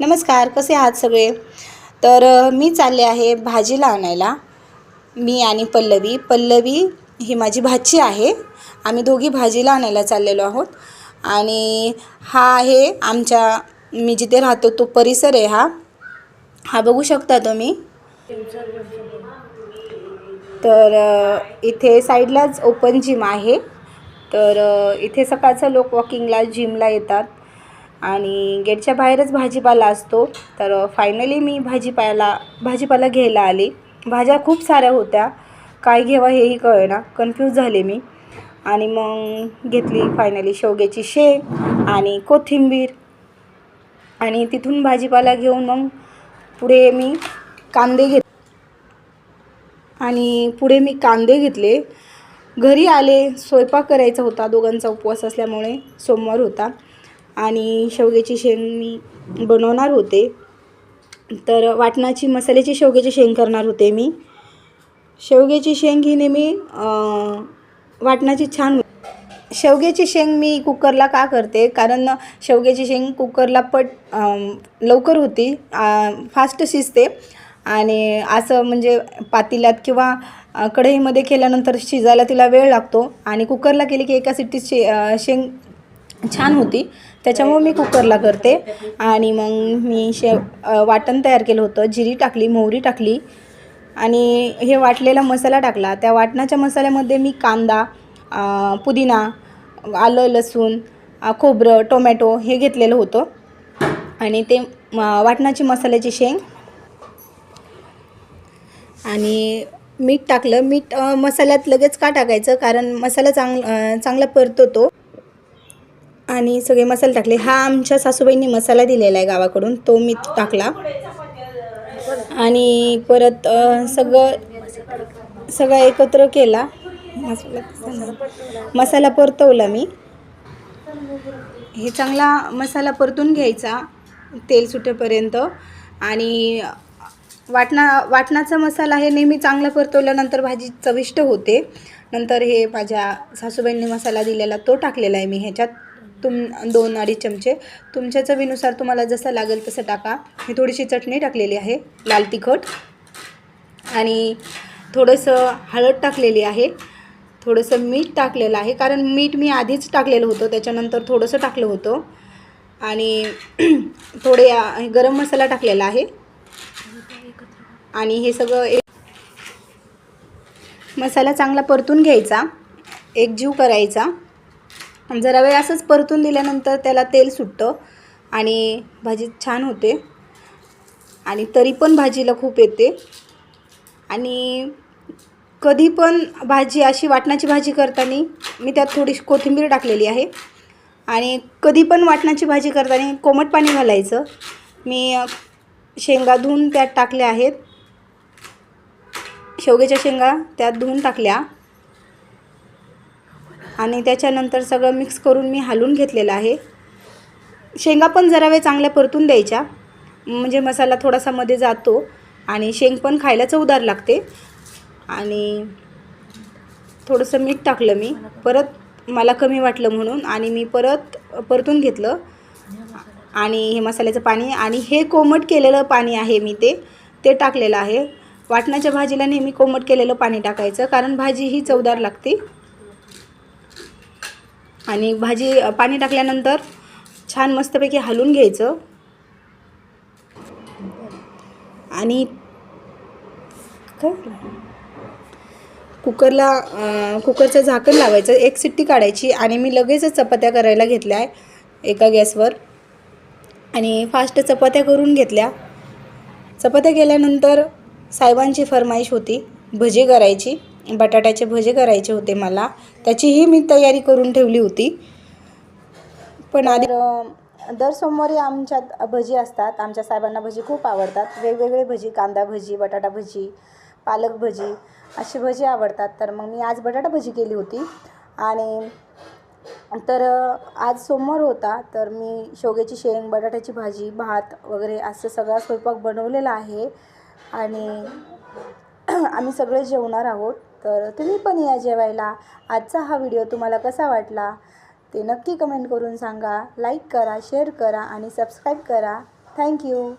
नमस्कार कसे आहात सगळे? तर मी चालले आहे भाजीला आणायला मी आणि पल्लवी. पल्लवी ही माझी भाची आहे. आम्ही दोघी भाजीला आणायला चाललेलो आहोत. आणि हा आहे आमच्या मी जिथे राहतो तो परिसर आहे हा. हा बघू शकता तुम्ही. तर इथे साईडलाच ओपन जिम आहे. तर इथे सकाळचं लोक वॉकिंगला जिमला येतात. आणि गेटच्या बाहेरच भाजीपाला असतो. तर फायनली मी भाजीपाला भाजीपाला घ्यायला आली. भाज्या खूप साऱ्या होत्या. काय घ्यावा हेही कळेना. कन्फ्यूज झाले मी. आणि मग घेतली फायनली शेवग्याची शेंग आणि कोथिंबीर. आणि तिथून भाजीपाला घेऊन मग पुढे मी कांदे घेत आणि पुढे मी कांदे घेतले. घरी आले. स्वयंपाक करायचा होता. दोघांचा उपवास असल्यामुळे सोमवार होता. आणि शेवग्याची शेंग मी बनवणार होते. तर वाटणाची मसाल्याची शेवग्याची शेंग करणार होते मी. शेवग्याची शेंग ही नेहमी वाटणाची छान शेवग्याची शेंग मी कुकरला का करते? कारण शेवग्याची शेंग कुकरला पट लवकर होती फास्ट शिजते. आणि असं म्हणजे पातेल्यात किंवा कढईमध्ये केल्यानंतर शिजायला तिला वेळ लागतो. आणि कुकरला केली की एका सिटीत शे शेंग छान होती. त्याच्यामुळे मी कुकरला करते. आणि मग मी शे वाटण तयार केलं होतं. जिरी टाकली मोहरी टाकली. आणि हे वाटलेला मसाला टाकला. त्या वाटणाच्या मसाल्यामध्ये मी कांदा पुदिना आलं लसूण खोबरं टोमॅटो हे घेतलेलं होतं. आणि ते वाटणाची मसाल्याची शेंग आणि मीठ टाकलं. मीठ मसाल्यात लगेच का टाकायचं? कारण मसाला चांग चांगला परततो आणि सगळे मसाले टाकले. हा आमच्या सासूबाईंनी मसाला दिलेला आहे गावाकडून. तो मी टाकला. आणि परत सगळं सगळं एकत्र केला. मसाला मसाला परतवला मी. हे चांगला मसाला परतून घ्यायचा तेल सुटेपर्यंत. आणि वाटणा वाटणाचा मसाला हे नेहमी चांगला परतवल्यानंतर भाजी चविष्ट होते. नंतर हे माझ्या सासूबाईंनी मसाला दिलेला तो टाकलेला आहे मी ह्याच्यात. तुम दोन अडीच चमचे. तुमच्या चवीनुसार तुम्हाला जसं लागेल तसं टाका. मी थोडीशी चटणी टाकलेली आहे लाल तिखट. आणि थोडंसं हळद टाकलेली आहे. थोडंसं मीठ टाकलेलं आहे कारण मीठ मी आधीच टाकलेलं होतं त्याच्यानंतर थोडंसं टाकलं होतं. आणि थोडे गरम मसाला टाकलेला आहे. आणि हे सगळं एक मसाला चांगला परतून घ्यायचा. एकजीव करायचा. आणि जरा वेळ असंच परतून दिल्यानंतर त्याला तेल सुटतं आणि भाजी छान होते. आणि तरी पण भाजीला खूप येते. आणि कधी पण भाजी अशी वाटणाची भाजी करताना मी त्यात थोडीशी कोथिंबीर टाकलेली आहे. आणि कधी पण वाटणाची भाजी करताना कोमट पाणी घालायचं. मी शेंगा धुवून त्यात टाकल्या आहेत. शेवग्याच्या शेंगा त्यात धुवून टाकल्या. आणि त्याच्यानंतर सगळं मिक्स करून मी हलवून घेतलेलं आहे. शेंगा पण जरा वेळ चांगल्या परतून द्यायच्या. म्हणजे मसाला थोडासा मध्ये जातो आणि शेंग पण खायला चवदार लागते. आणि थोडंसं मीठ टाकलं मी. परत मला कमी वाटलं म्हणून आणि मी परत परतून घेतलं. आणि हे मसाल्याचं पाणी आणि हे कोमट केलेलं पाणी आहे मी ते ते टाकलेलं आहे. वाटणाच्या भाजीला नेहमी कोमट केलेलं पाणी टाकायचं कारण भाजी ही चवदार लागते. आणि भाजी पाणी टाकल्यानंतर छान मस्तपैकी हलवून घ्यायचं. आणि काय? कुकरला कुकरचं झाकण लावायचं. एक सिट्टी काढायची आणि मी लगेचच चपात्या करायला घेतल्या आहे एका गॅसवर. आणि फास्ट चपात्या करून घेतल्या. चपात्या केल्यानंतर साहेबांची फरमाईश होती भजी करायची. बटाट्याचे भजे करायचे होते मला. त्याचीही मी तयारी करून ठेवली होती. पण आधी दर सोमवारी आमच्यात भजी असतात. आमच्या साहेबांना भजी खूप आवडतात. वेगवेगळे भजी कांदा भजी बटाटा भजी पालक भजी अशी भजी आवडतात. तर मग मी आज बटाटा भजी केली होती. आणि तर आज सोमवार होता. तर मी शेवग्याची शेंग बटाट्याची भाजी भात वगैरे असं सगळा स्वयंपाक बनवलेला आहे. आणि आम्ही सगळे जेवणार आहोत. तर तुम्ही पण या जेवायला. आजचा हा व्हिडिओ तुम्हाला कसा वाटला? ते नक्की कमेंट करून सांगा. लाईक करा शेअर करा आणि सबस्क्राईब करा. थँक्यू